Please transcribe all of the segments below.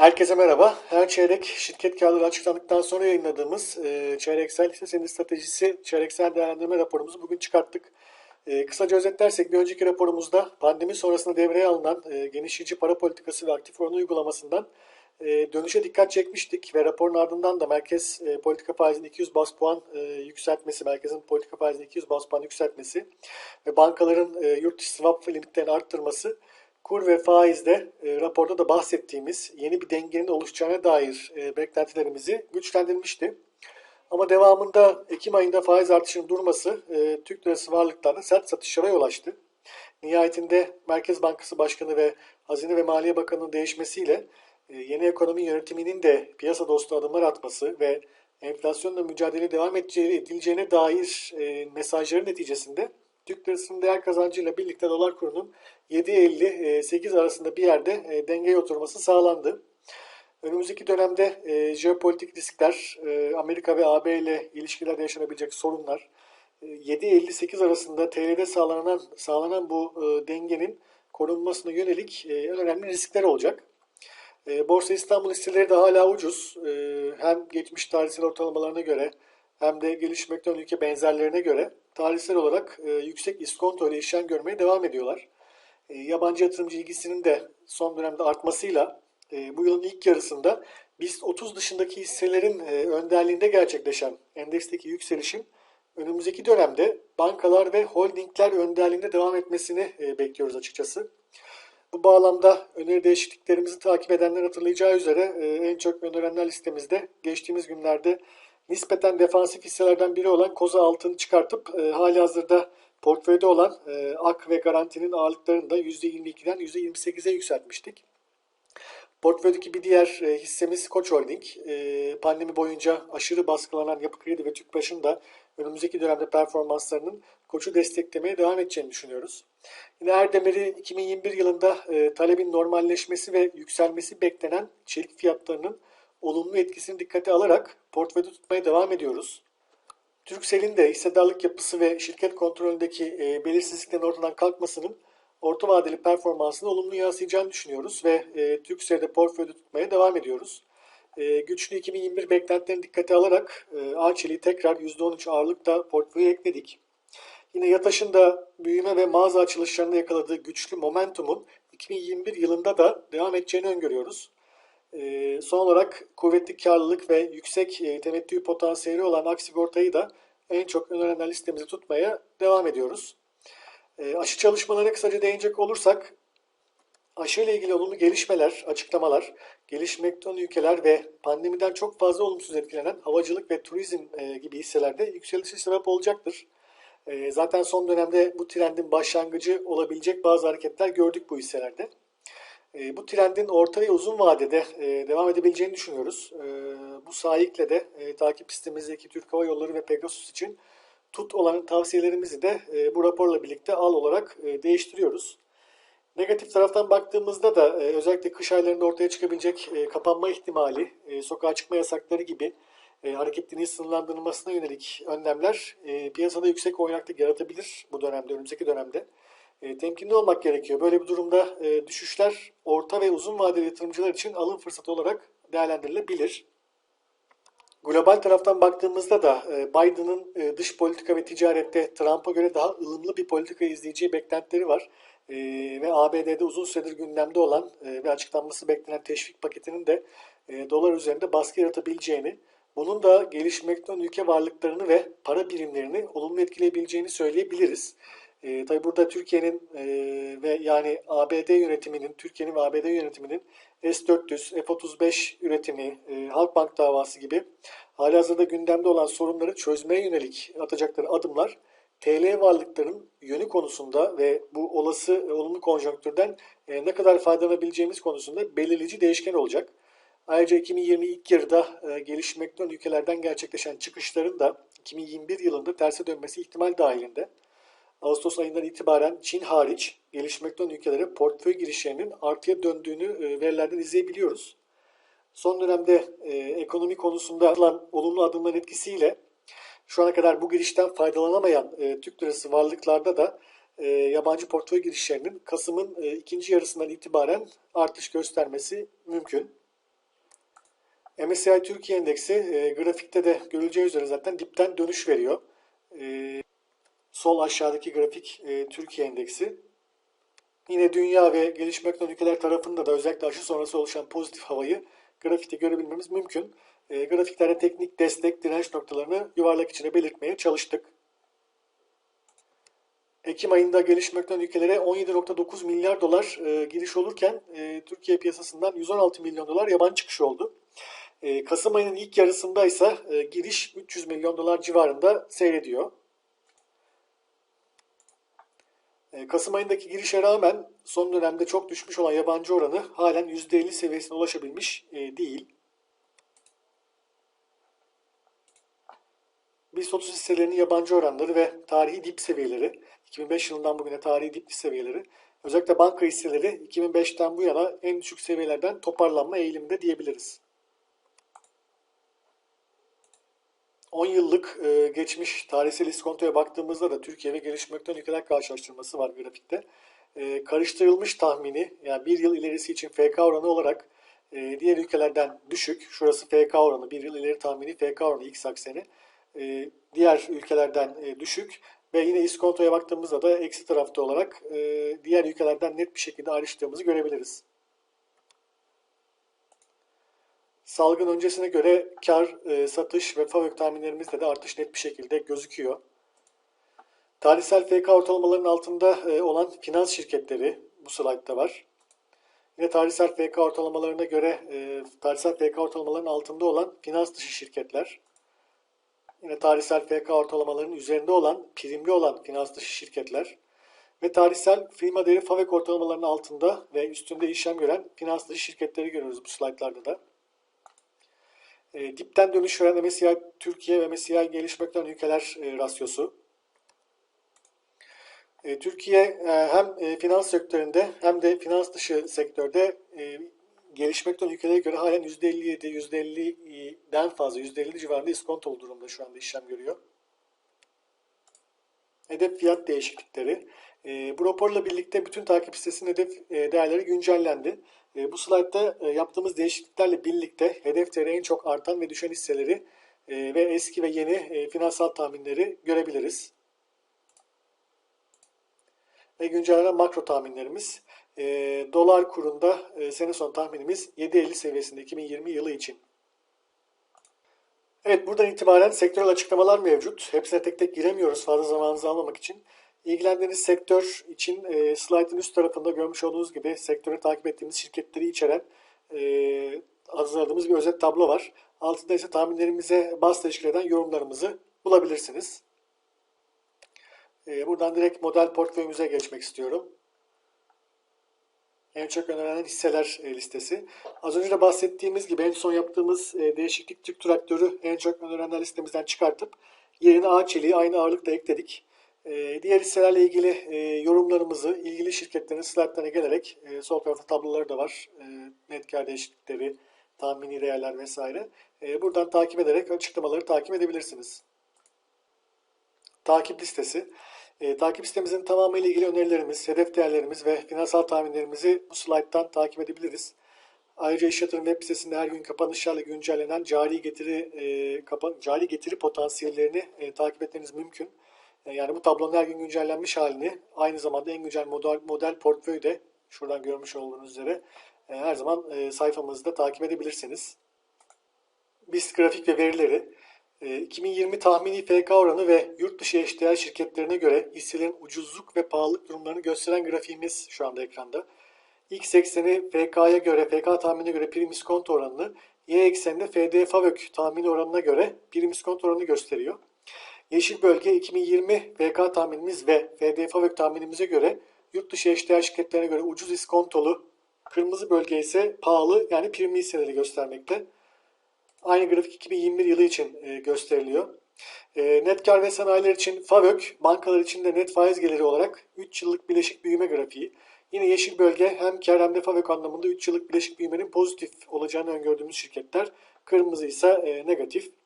Herkese merhaba. Her çeyrek şirket kağıtları açıklandıktan sonra yayınladığımız e, çeyreksel hisse stratejisi çeyreksel değerlendirme raporumuzu bugün çıkarttık. E, kısaca özetlersek bir önceki raporumuzda pandemi sonrasında devreye alınan e, genişleyici para politikası ve aktif oranı uygulamasından e, dönüşe dikkat çekmiştik ve raporun ardından da merkez e, politika faizinin 200 bas puan e, yükseltmesi, merkezin politika faizinin 200 bas puan yükseltmesi ve bankaların e, yurt dışı swap limitlerini arttırması kur ve faizde e, raporda da bahsettiğimiz yeni bir dengenin oluşacağına dair e, beklentilerimizi güçlendirmişti. Ama devamında Ekim ayında faiz artışının durması e, Türk lirası varlıklarda sert satışlara yol açtı. Nihayetinde Merkez Bankası Başkanı ve Hazine ve Maliye Bakanı'nın değişmesiyle e, yeni ekonomi yönetiminin de piyasa dostu adımlar atması ve enflasyonla mücadele devam edileceğine dair e, mesajların neticesinde Türk lirasının değer kazancıyla birlikte dolar kurunun 7.50-8 arasında bir yerde e, dengeye oturması sağlandı. Önümüzdeki dönemde e, jeopolitik riskler, e, Amerika ve AB ile ilişkilerde yaşanabilecek sorunlar, e, 7.50-8 arasında TL'de sağlanan sağlanan bu e, dengenin korunmasına yönelik e, önemli riskler olacak. E, Borsa İstanbul hisseleri de hala ucuz. E, hem geçmiş tarihsel ortalamalarına göre hem de gelişmekte olan ülke benzerlerine göre tarihsel olarak e, yüksek iskonto ile işlem görmeye devam ediyorlar. E, yabancı yatırımcı ilgisinin de son dönemde artmasıyla e, bu yılın ilk yarısında BIST 30 dışındaki hisselerin e, önderliğinde gerçekleşen endeksteki yükselişin önümüzdeki dönemde bankalar ve holdingler önderliğinde devam etmesini e, bekliyoruz açıkçası. Bu bağlamda öneri değişikliklerimizi takip edenler hatırlayacağı üzere e, en çok önerenler listemizde geçtiğimiz günlerde nispeten defansif hisselerden biri olan Koza Altın'ı çıkartıp e, hali hazırda portföyde olan e, AK ve Garanti'nin ağırlıklarını da %22'den %28'e yükseltmiştik. Portföydeki bir diğer e, hissemiz Koç Holding. E, pandemi boyunca aşırı baskılanan Yapı Kredi ve Tüpraş'ın da önümüzdeki dönemde performanslarının Koç'u desteklemeye devam edeceğini düşünüyoruz. Yine Erdemir'i 2021 yılında e, talebin normalleşmesi ve yükselmesi beklenen çelik fiyatlarının olumlu etkisini dikkate alarak portföyde tutmaya devam ediyoruz. Türksel'in de hissedarlık yapısı ve şirket kontrolündeki e, belirsizliklerin ortadan kalkmasının orta vadeli performansını olumlu yansıyacağını düşünüyoruz ve e, Türksel'de portföyde tutmaya devam ediyoruz. E, güçlü 2021 beklentilerini dikkate alarak e, Ağaçeli'yi tekrar %13 ağırlıkta portföye ekledik. Yine Yataş'ın da büyüme ve mağaza açılışlarında yakaladığı güçlü momentumun 2021 yılında da devam edeceğini öngörüyoruz. E, son olarak kuvvetli karlılık ve yüksek e, temettü potansiyeli olan Aksigorta'yı da en çok önerenler listemizi tutmaya devam ediyoruz. E, aşı çalışmalarına kısaca değinecek olursak aşı ile ilgili olumlu gelişmeler, açıklamalar, gelişmekte olan ülkeler ve pandemiden çok fazla olumsuz etkilenen havacılık ve turizm e, gibi hisselerde yükselişe sebep olacaktır. E, zaten son dönemde bu trendin başlangıcı olabilecek bazı hareketler gördük bu hisselerde. E, bu trendin orta ve uzun vadede e, devam edebileceğini düşünüyoruz. E, bu sahiple de e, takip listemizdeki Türk Hava Yolları ve Pegasus için tut olan tavsiyelerimizi de e, bu raporla birlikte al olarak değiştiriyoruz. Negatif taraftan baktığımızda da özellikle kış aylarında ortaya çıkabilecek kapanma ihtimali, sokağa çıkma yasakları gibi hareketliliğin sınırlandırılmasına yönelik önlemler piyasada yüksek oynaklık yaratabilir bu dönemde, önümüzdeki dönemde. E, temkinli olmak gerekiyor. Böyle bir durumda e, düşüşler orta ve uzun vadeli yatırımcılar için alım fırsatı olarak değerlendirilebilir. Global taraftan baktığımızda da e, Biden'ın dış politika ve ticarette Trump'a göre daha ılımlı bir politika izleyeceği beklentileri var. Ve ABD'de uzun süredir gündemde olan ve açıklanması beklenen teşvik paketinin de dolar üzerinde baskı yaratabileceğini, bunun da gelişmekte olan ülke varlıklarını ve para birimlerini olumlu etkileyebileceğini söyleyebiliriz. E, tabii burada Türkiye'nin e, ve yani ABD yönetiminin, Türkiye'nin ve ABD yönetiminin S-400, F-35 üretimi, e, Halkbank davası gibi halihazırda gündemde olan sorunları çözmeye yönelik atacakları adımlar TL varlıkların yönü konusunda ve bu olası e, olumlu konjonktürden e, ne kadar faydalanabileceğimiz konusunda belirleyici değişken olacak. Ayrıca 2020 ilk yarıda e, gelişmekte olan ülkelerden gerçekleşen çıkışların da 2021 yılında terse dönmesi ihtimal dahilinde. Ağustos ayından itibaren Çin hariç gelişmekte olan ülkelere portföy girişlerinin artıya döndüğünü e, verilerden izleyebiliyoruz. Son dönemde e, ekonomi konusunda atılan olumlu adımların etkisiyle şu ana kadar bu girişten faydalanamayan e, Türk lirası varlıklarda da e, yabancı portföy girişlerinin Kasım'ın e, ikinci yarısından itibaren artış göstermesi mümkün. MSCI Türkiye Endeksi e, grafikte de görüleceği üzere zaten dipten dönüş veriyor. E, sol aşağıdaki grafik e, Türkiye Endeksi. Yine dünya ve gelişmekte olan ülkeler tarafında da özellikle aşı sonrası oluşan pozitif havayı grafikte görebilmemiz mümkün. E, grafiklerde teknik destek, direnç noktalarını yuvarlak içine belirtmeye çalıştık. Ekim ayında gelişmekte olan ülkelere 17.9 milyar dolar e, giriş olurken e, Türkiye piyasasından 116 milyon dolar yabancı çıkış oldu. E, Kasım ayının ilk yarısında ise e, giriş 300 milyon dolar civarında seyrediyor. E, Kasım ayındaki girişe rağmen son dönemde çok düşmüş olan yabancı oranı halen %50 seviyesine ulaşabilmiş e, değil. BIST 30 hisselerinin yabancı oranları ve tarihi dip seviyeleri, 2005 yılından bugüne tarihi dip seviyeleri, özellikle banka hisseleri 2005'ten bu yana en düşük seviyelerden toparlanma eğiliminde diyebiliriz. 10 yıllık e, geçmiş tarihsel iskontoya baktığımızda da Türkiye ve gelişmekte olan ülkeler karşılaştırması var grafikte. E, karıştırılmış tahmini yani bir yıl ilerisi için FK oranı olarak e, diğer ülkelerden düşük. Şurası FK oranı, bir yıl ileri tahmini FK oranı X akseni. E, diğer ülkelerden e, düşük ve yine iskontoya baktığımızda da eksi tarafta olarak e, diğer ülkelerden net bir şekilde ayrıştığımızı görebiliriz. Salgın öncesine göre kar, e, satış ve FAVÖK tahminlerimizde de artış net bir şekilde gözüküyor. Tarihsel FK ortalamalarının altında e, olan finans şirketleri bu slaytta var. Yine tarihsel FK ortalamalarına göre e, tarihsel FK ortalamalarının altında olan finans dışı şirketler. Yine tarihsel FK ortalamalarının üzerinde olan, primli olan finans dışı şirketler. Ve tarihsel firma değeri FAVÖK ortalamalarının altında ve üstünde işlem gören finans dışı şirketleri görüyoruz bu slaytlarda da. E, dipten dönüş veren MSCI Türkiye ve MSCI gelişmekte olan ülkeler e, rasyosu. E, Türkiye e, hem e, finans sektöründe hem de finans dışı sektörde e, gelişmekte olan ülkelere göre halen %57, %50'den fazla, %50 civarında iskontolu durumda şu anda işlem görüyor. Hedef fiyat değişiklikleri. E, bu raporla birlikte bütün takip sitesinin hedef e, değerleri güncellendi. E, bu slaytta e, yaptığımız değişikliklerle birlikte hedef değeri en çok artan ve düşen hisseleri e, ve eski ve yeni e, finansal tahminleri görebiliriz. Ve güncellenen makro tahminlerimiz. E, dolar kurunda e, sene son tahminimiz 7.50 seviyesinde 2020 yılı için. Evet buradan itibaren sektörel açıklamalar mevcut. Hepsine tek tek giremiyoruz fazla zamanınızı almamak için. İlgilendiğiniz sektör için e, slaytın üst tarafında görmüş olduğunuz gibi sektörü takip ettiğimiz şirketleri içeren e, hazırladığımız bir özet tablo var. Altında ise tahminlerimize baz teşkil eden yorumlarımızı bulabilirsiniz. E, buradan direkt model portföyümüze geçmek istiyorum. En çok önerilen hisseler e, listesi. Az önce de bahsettiğimiz gibi en son yaptığımız e, değişiklik Türk traktörü en çok önerilenler listemizden çıkartıp yerine ağ çeliği aynı ağırlıkta ekledik. E, diğer hisselerle ilgili yorumlarımızı ilgili şirketlerin slaytlarına gelerek sol tarafta tabloları da var. Net kar değişiklikleri, tahmini değerler vesaire. Buradan takip ederek açıklamaları takip edebilirsiniz. Takip listesi. E, takip sitemizin tamamı ile ilgili önerilerimiz, hedef değerlerimiz ve finansal tahminlerimizi bu slayttan takip edebiliriz. Ayrıca iş yatırım web sitesinde her gün kapanışlarla güncellenen cari getiri e, kapan cari getiri potansiyellerini e, takip etmeniz mümkün. E, yani bu tablonun her gün güncellenmiş halini aynı zamanda en güncel model, model portföyü de şuradan görmüş olduğunuz üzere e, her zaman e, sayfamızda takip edebilirsiniz. BIST grafik ve verileri 2020 ee, tahmini FK oranı ve yurt dışı eşdeğer şirketlerine göre hisselerin ucuzluk ve pahalılık durumlarını gösteren grafiğimiz şu anda ekranda. X ekseni FK'ya göre, FK tahminine göre prim iskonto oranını, Y ekseninde FD FAVÖK tahmini oranına göre prim iskonto oranını gösteriyor. Yeşil bölge 2020 FK tahminimiz ve FD FAVÖK tahminimize göre yurt dışı eşdeğer şirketlerine göre ucuz iskontolu, kırmızı bölge ise pahalı yani primli hisseleri göstermekte. Aynı grafik 2021 yılı için e, gösteriliyor. E, net kar ve sanayiler için FAVÖK, bankalar için de net faiz geliri olarak 3 yıllık bileşik büyüme grafiği. Yine yeşil bölge hem kar hem de FAVÖK anlamında 3 yıllık bileşik büyümenin pozitif olacağını öngördüğümüz şirketler. Kırmızı ise e, negatif.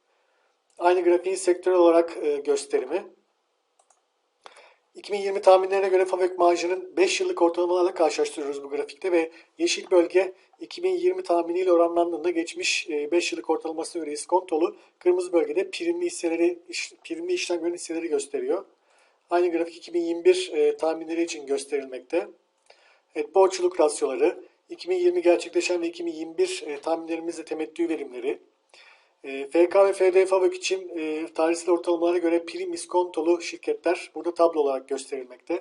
Aynı grafiğin sektörel olarak gösterimi. 2020 tahminlerine göre FAVÖK maaşının 5 yıllık ortalamalarla karşılaştırıyoruz bu grafikte ve yeşil bölge 2020 tahminiyle oranlandığında geçmiş 5 yıllık ortalamasına göre iskontolu, kırmızı bölgede primli hisseleri, primli işlem gören hisseleri gösteriyor. Aynı grafik 2021 e, tahminleri için gösterilmekte. Evet, borçluluk rasyoları, 2020 gerçekleşen ve 2021 e, tahminlerimizde temettü verimleri, e, FK ve FD Favök için e, tarihsel ortalamalara göre prim iskontolu şirketler burada tablo olarak gösterilmekte.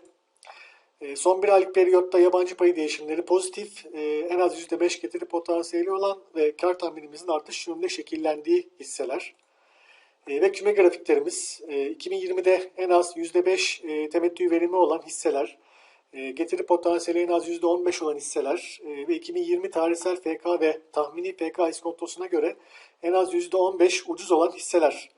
E, son bir aylık periyotta yabancı payı değişimleri pozitif, e, en az %5 getiri potansiyeli olan ve kar tahminimizin artış yönünde şekillendiği hisseler. E, ve küme grafiklerimiz e, 2020'de en az %5 e, temettü verimi olan hisseler, e, getiri potansiyeli en az %15 olan hisseler e, ve 2020 tarihsel FK ve tahmini FK iskontosuna göre en az %15 ucuz olan hisseler.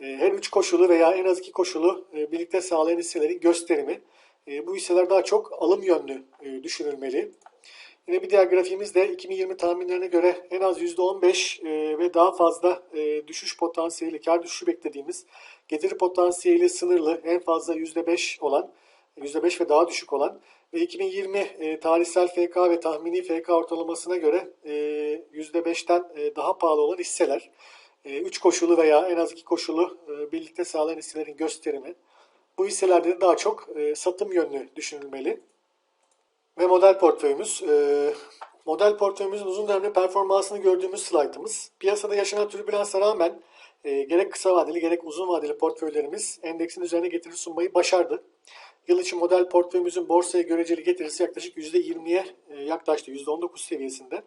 E, Her üç koşulu veya en az iki koşulu e, birlikte sağlayan hisselerin gösterimi. E, Bu hisseler daha çok alım yönlü e, düşünülmeli. Yine bir diğer grafiğimiz de 2020 tahminlerine göre en az %15 e, ve daha fazla düşüş potansiyeli, kar düşüşü beklediğimiz getiri potansiyeli sınırlı en fazla %5 olan, %5 ve daha düşük olan ve 2020 e, tarihsel FK ve tahmini FK ortalamasına göre e, %5'ten e, daha pahalı olan hisseler. 3 koşulu veya en az 2 koşulu e, birlikte sağlayan hisselerin gösterimi. Bu hisselerde de daha çok e, satım yönlü düşünülmeli. Ve model portföyümüz. Ee, model portföyümüzün uzun dönemli performansını gördüğümüz slaytımız. Piyasada yaşanan türbülansa rağmen e, gerek kısa vadeli gerek uzun vadeli portföylerimiz endeksin üzerine getiri sunmayı başardı. Yıl içi model portföyümüzün borsaya göreceli getirisi yaklaşık %20'ye e, yaklaştı. %19 seviyesinde.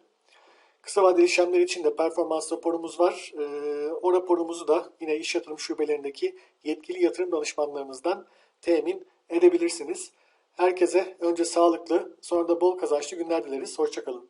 Kısa vadeli işlemler için de performans raporumuz var. Ee, o raporumuzu da yine iş yatırım şubelerindeki yetkili yatırım danışmanlarımızdan temin edebilirsiniz. Herkese önce sağlıklı, sonra da bol kazançlı günler dileriz. Hoşçakalın.